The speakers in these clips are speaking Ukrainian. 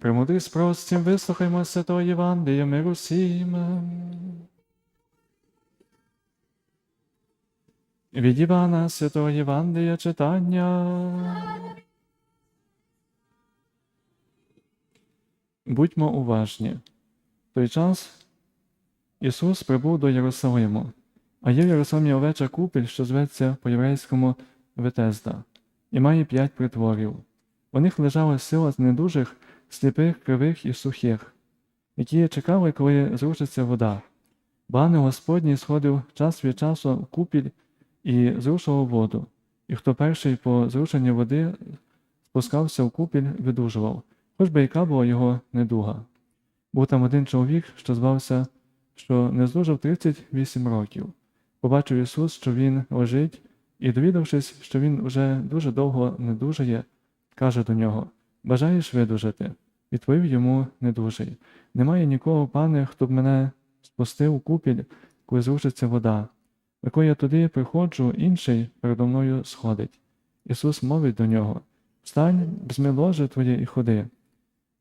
Премудрість простім, вислухаймо Святого Євангелія миру всім. Від Івана Святого Євангелія читання. Будьмо уважні. В той час Ісус прибув до Єрусалиму, а є в Єрусалимі овеча купель, що зветься по-єврейському Ветезда, і має п'ять притворів. У них лежала сила з недужих, сліпих, кривих і сухих, які чекали, коли зрушиться вода. Бо Господній сходив час від часу в купіль і зрушував воду, і хто перший по зрушенні води спускався в купіль, видужував, хоч би яка була його недуга. Був там один чоловік, що звався, що не здужав 38 років. Побачив Ісус, що він лежить, і, довідавшись, що він уже дуже довго не дужає, каже до нього Бажаєш видужати? Відповів йому недужий. Немає нікого, пане, хто б мене спустив у купіль, коли зрушиться вода. А коли я туди приходжу, інший передо мною сходить. Ісус мовить до нього Встань, візьми ложе твоє і ходи.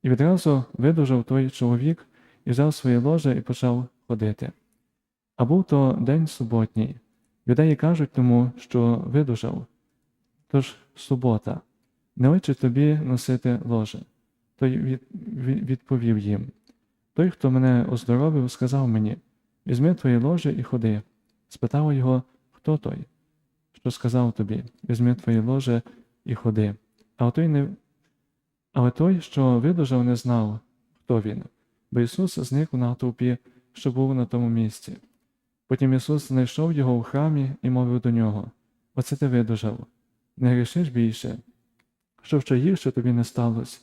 І відразу видужав той чоловік і взяв своє ложе і почав ходити. А був то день суботній. Юдеї кажуть тому, що видужав. Тож субота, не личить тобі носити ложе. Той від, від- відповів їм Той, хто мене оздоровив, сказав мені Візьми твоє ложе і ходи. Спитав його, хто той, що сказав тобі, візьми твоє ложе і ходи. А той не... Але той, що видужав, не знав, хто він, бо Ісус зник у натовпі, що був на тому місці. Потім Ісус знайшов його в храмі і мовив до нього Оце ти видужав, не грішиш більше, щоб ще гірше тобі не сталося.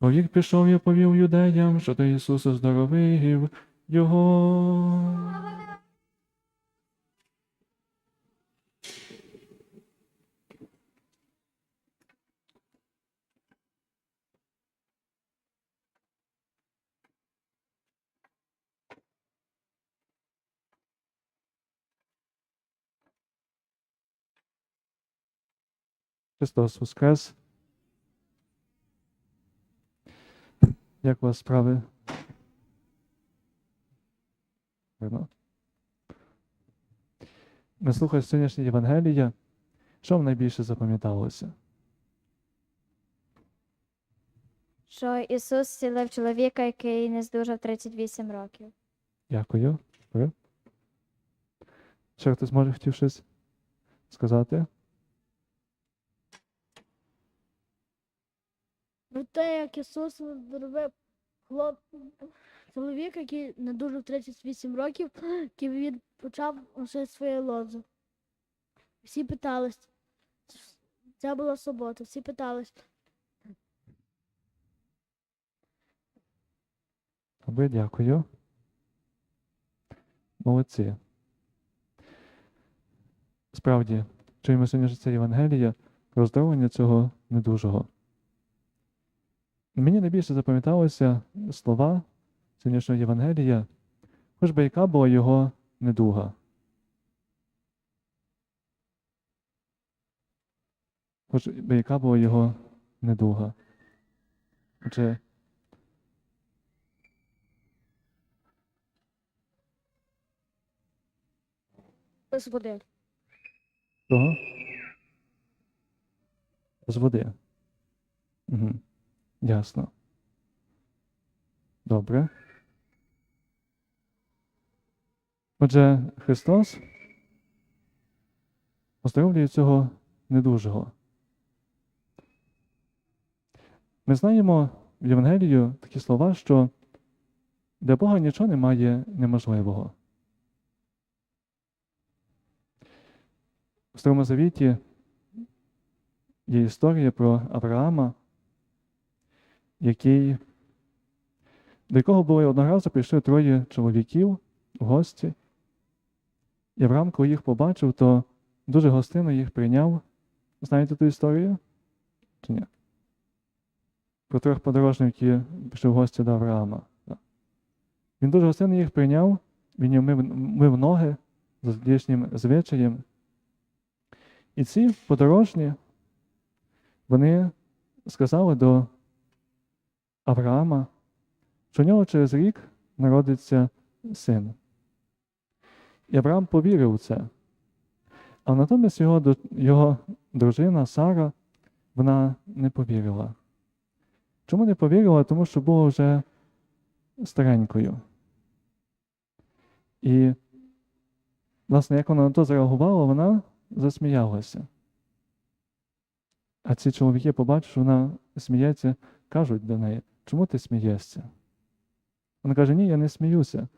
Чоловік пішов і повів юдеям, що то Ісус оздоровив його. Христос Воскрес. Як у вас справи? Ми слухаємо сьогоднішнє Євангелія. Що вам найбільше запам'яталося? що Ісус зцілив чоловіка, який не здужав 38 років. Дякую. Ще хтось може хотів щось сказати? Про те, як Ісус зробив хлоп... чоловіка, який не дуже в 38 років, який він почав носити своє лозо. Всі питались. Це була субота, всі питались. Ви дякую. Молодці. Справді, чуємо сьогодні що це Євангелія про оздоровлення цього недужого. Мені найбільше запам'яталося слова сьогоднішнього Євангелія, хоч би яка була його недуга. Хоч би яка була його недуга. Отже, Без води. Чого? З води. Угу. Ясно. Добре. Отже, Христос оздоровлює цього недужого. Ми знаємо в Євангелію такі слова, що для Бога нічого немає неможливого. В Старому Завіті є історія про Авраама, який, до якого були одного разу прийшли троє чоловіків в гості. І Авраам, коли їх побачив, то дуже гостинно їх прийняв. Знаєте ту історію? Чи ні? Про трьох подорожників, які пішли в гості до Авраама. Він дуже гостинно їх прийняв, він їм мив, мив ноги за тодішнім звичаєм. І ці подорожні, вони сказали до Авраама, що у нього через рік народиться син. І Авраам повірив у це. А натомість його, його дружина Сара, вона не повірила. Чому не повірила? Тому що була вже старенькою. І, власне, як вона на то зреагувала, вона засміялася. А ці чоловіки, побачивши, вона сміється, кажуть до неї, чому ти смієшся? Вона каже, ні, я не сміюся.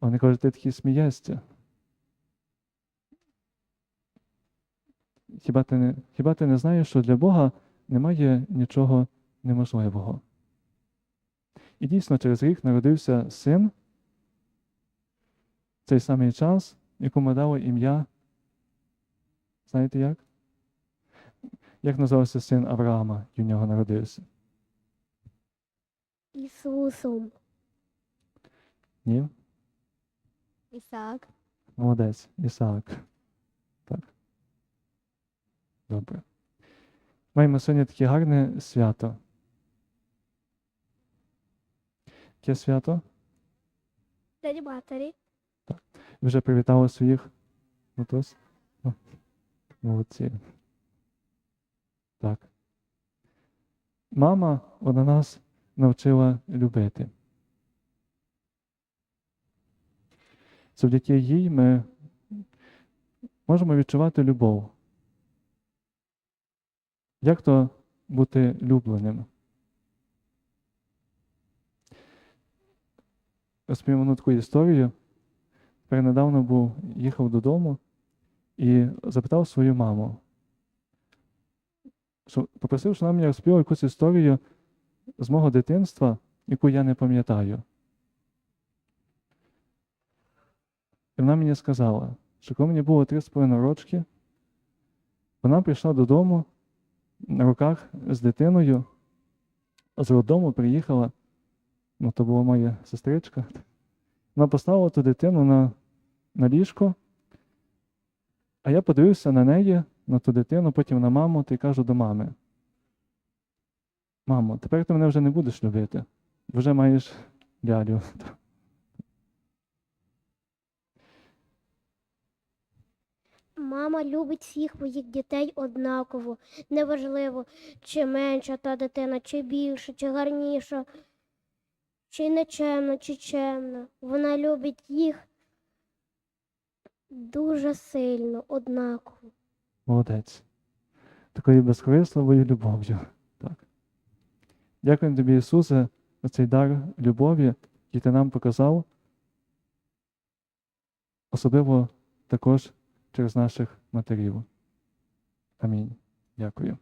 Вони кажуть, ти такий смієшся. Хіба ти, не, хіба ти не знаєш, що для Бога немає нічого неможливого? І дійсно через рік народився син, в цей самий час, якому дало ім'я. Знаєте як? Як називався син Авраама, який в нього народився? Ісусом. Ні? Ісаак. Молодець, Ісаак. Так. Добре. Маємо сьогодні таке гарне свято. Яке свято? День матері. Вже привітали своїх матусь? О, Молодці. Так. Мама, вона нас навчила любити. Завдяки їй ми можемо відчувати любов. Як то бути любленим? Розповім одну таку історію. Тепер недавно був, їхав додому і запитав свою маму. Попросив, що вона мені розповіла якусь історію з мого дитинства, яку я не пам'ятаю. І вона мені сказала, що коли мені було 3,5 рочки, вона прийшла додому на руках з дитиною, з роддому приїхала, ну то була моя сестричка. Вона поставила ту дитину на, на ліжко, а я подивився на неї, на ту дитину, потім на маму, та й кажу до мами. Мамо, тепер ти мене вже не будеш любити. Вже маєш лялю. Мама любить всіх своїх дітей однаково. Неважливо, чи менша та дитина, чи більша, чи гарніша, чи нечемна, чи чемна. Вона любить їх дуже сильно, однаково. Молодець. Такою безкорисливою любов'ю. Дякую тобі, Ісусе, за цей дар любові, який ти нам показав. Особливо також через наших матерів. Амінь. Дякую.